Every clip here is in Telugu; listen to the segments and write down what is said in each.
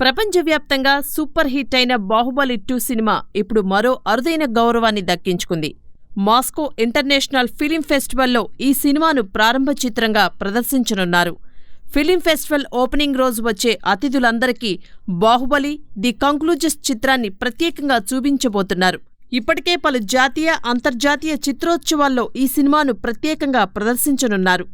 ప్రపంచవ్యాప్తంగా సూపర్ హిట్ అయిన బాహుబలి టూ సినిమా ఇప్పుడు మరో అరుదైన గౌరవాన్ని దక్కించుకుంది. మాస్కో ఇంటర్నేషనల్ ఫిలిం ఫెస్టివల్లో ఈ సినిమాను ప్రారంభ చిత్రంగా ప్రదర్శించనున్నారు. ఫిలిం ఫెస్టివల్ ఓపెనింగ్ రోజు వచ్చే అతిథులందరికీ బాహుబలి ది కంక్లూజస్ చిత్రాన్ని ప్రత్యేకంగా చూపించబోతున్నారు. ఇప్పటికే పలు జాతీయ అంతర్జాతీయ చిత్రోత్సవాల్లో ఈ సినిమాను ప్రత్యేకంగా ప్రదర్శించనున్నారు.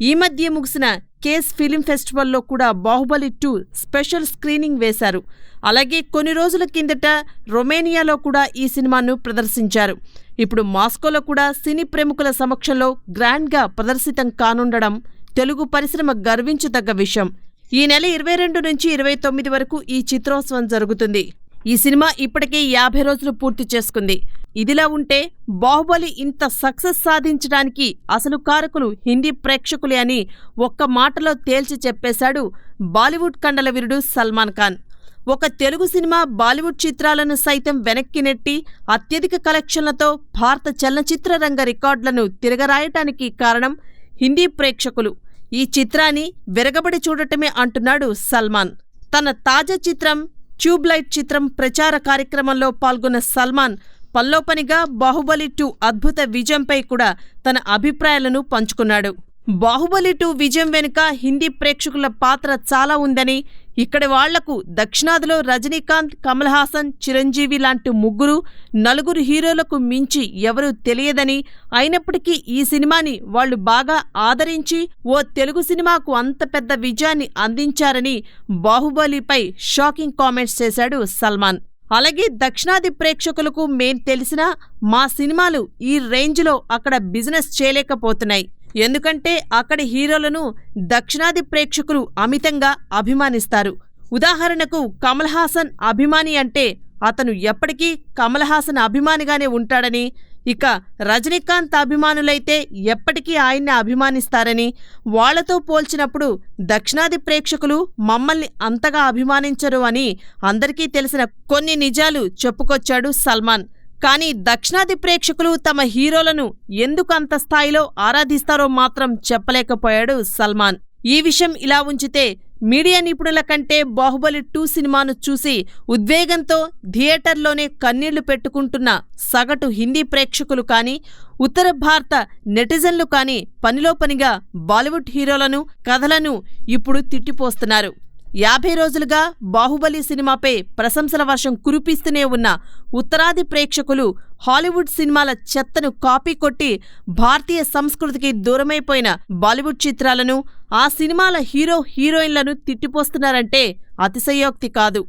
ఈ మధ్య ముగిసిన కేస్ ఫిలిం ఫెస్టివల్లో కూడా బాహుబలి టూ స్పెషల్ స్క్రీనింగ్ వేశారు. అలాగే కొన్ని రోజుల కిందట రొమేనియాలో కూడా ఈ సినిమాను ప్రదర్శించారు. ఇప్పుడు మాస్కోలో కూడా సినీ ప్రముఖుల సమక్షంలో గ్రాండ్గా ప్రదర్శితం కానుండడం తెలుగు పరిశ్రమ గర్వించదగ్గ విషయం. ఈ నెల ఇరవై రెండు నుంచి ఇరవై తొమ్మిది వరకు ఈ చిత్రోత్సవం జరుగుతుంది. ఈ సినిమా ఇప్పటికే యాభై రోజులు పూర్తి చేసుకుంది. ఇదిలా ఉంటే బాహుబలి ఇంత సక్సెస్ సాధించడానికి అసలు కారకులు హిందీ ప్రేక్షకులే అని ఒక్క మాటలో తేల్చి చెప్పేశాడు బాలీవుడ్ కండల వీరుడు సల్మాన్ ఖాన్. ఒక తెలుగు సినిమా బాలీవుడ్ చిత్రాలను సైతం వెనక్కి నెట్టి అత్యధిక కలెక్షన్లతో భారత చలనచిత్ర రంగ రికార్డులను తిరగరాయటానికి కారణం హిందీ ప్రేక్షకులు. ఈ చిత్రాన్ని విరగబడి చూడటమే అంటున్నాడు సల్మాన్. తన తాజా చిత్రం ట్యూబ్లైట్ చిత్రం ప్రచార కార్యక్రమంలో పాల్గొన్న సల్మాన్ పల్లోపనిగా బాహుబలి టూ అద్భుత విజయంపై కూడా తన అభిప్రాయాలను పంచుకున్నాడు. బాహుబలి టూ విజయం వెనుక హిందీ ప్రేక్షకుల పాత్ర చాలా ఉందని ఇక్కడి వాళ్ళకు దక్షిణాదిలో రజనీకాంత్ కమల్ హాసన్ చిరంజీవి లాంటి ముగ్గురు నలుగురు హీరోలకు మించి ఎవరూ తెలియదని అయినప్పటికీ ఈ సినిమాని వాళ్ళు బాగా ఆదరించి ఓ తెలుగు సినిమాకు అంత పెద్ద విజయాన్ని అందించారని బాహుబలిపై షాకింగ్ కామెంట్స్ చేశాడు సల్మాన్. అలాగే దక్షిణాది ప్రేక్షకులకు మేం తెలిసినా మా సినిమాలు ఈ రేంజ్లో అక్కడ బిజినెస్ చేయలేకపోతున్నాయి. ఎందుకంటే అక్కడి హీరోలను దక్షిణాది ప్రేక్షకులు అమితంగా అభిమానిస్తారు. ఉదాహరణకు కమల్ హాసన్ అభిమాని అంటే అతను ఎప్పటికీ కమల్ హాసన్ అభిమానిగానే ఉంటాడని ఇక రజనీకాంత్ అభిమానులైతే ఎప్పటికీ ఆయన్ని అభిమానిస్తారని వాళ్ళతో పోల్చినప్పుడు దక్షిణాది ప్రేక్షకులు మమ్మల్ని అంతగా అభిమానించరు అని అందరికీ తెలిసిన కొన్ని నిజాలు చెప్పుకొచ్చాడు సల్మాన్. కానీ దక్షిణాది ప్రేక్షకులు తమ హీరోలను ఎందుకు అంత స్థాయిలో ఆరాధిస్తారో మాత్రం చెప్పలేకపోయాడు సల్మాన్. ఈ విషయం ఇలా ఉంచితే మీడియా నిపుణుల కంటే బాహుబలి టూ సినిమాను చూసి ఉద్వేగంతో థియేటర్లోనే కన్నీళ్ళు పెట్టుకుంటున్న సగటు హిందీ ప్రేక్షకులు కానీ ఉత్తర భారత నెటిజన్లు కానీ పనిలో పనిగా బాలీవుడ్ హీరోలను కథలను ఇప్పుడు తిట్టిపోస్తున్నారు. యాభై రోజులుగా బాహుబలి సినిమాపై ప్రశంసల వర్షం కురిపిస్తూనే ఉన్న ఉత్తరాది ప్రేక్షకులు హాలీవుడ్ సినిమాల చెత్తను కాపీ కొట్టి భారతీయ సంస్కృతికి దూరమైపోయిన బాలీవుడ్ చిత్రాలను ఆ సినిమాల హీరో హీరోయిన్లను తిట్టిపోస్తున్నారంటే అతిశయోక్తి కాదు.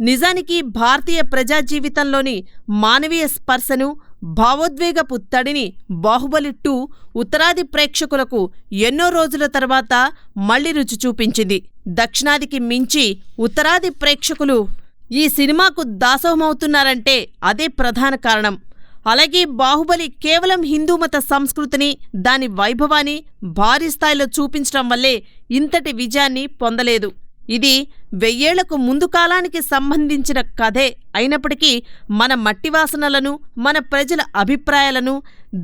నిజానికి భారతీయ ప్రజా జీవితంలోని మానవీయ స్పర్శను భావోద్వేగపు తడిని బాహుబలి టూ ఉత్తరాది ప్రేక్షకులకు ఎన్నో రోజుల తర్వాత మళ్ళీ రుచి చూపించింది. దక్షిణాదికి మించి ఉత్తరాది ప్రేక్షకులు ఈ సినిమాకు దాసోహమవుతున్నారంటే అదే ప్రధాన కారణం. అలాగే బాహుబలి కేవలం హిందూమత సంస్కృతిని దాని వైభవాన్ని భారీ స్థాయిలో చూపించడం వల్లే ఇంతటి విజయాన్ని పొందలేదు. ఇది వెయ్యేళ్ళకు ముందు కాలానికి సంబంధించిన కథే అయినప్పటికీ మన మట్టివాసనలను మన ప్రజల అభిప్రాయాలను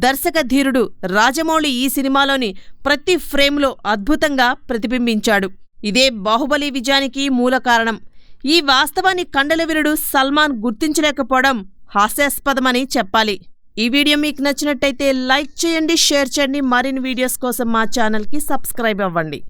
దర్శకధీరుడు రాజమౌళి ఈ సినిమాలోని ప్రతి ఫ్రేమ్లో అద్భుతంగా ప్రతిబింబించాడు. ఇదే బాహుబలి విజయానికి మూల కారణం. ఈ వాస్తవాన్ని కండలవీరుడు సల్మాన్ గుర్తించలేకపోవడం హాస్యాస్పదమని చెప్పాలి. ఈ వీడియో మీకు నచ్చినట్టయితే లైక్ చేయండి షేర్ చేయండి. మరిన్ని వీడియోస్ కోసం మా ఛానల్కి సబ్స్క్రైబ్ అవ్వండి.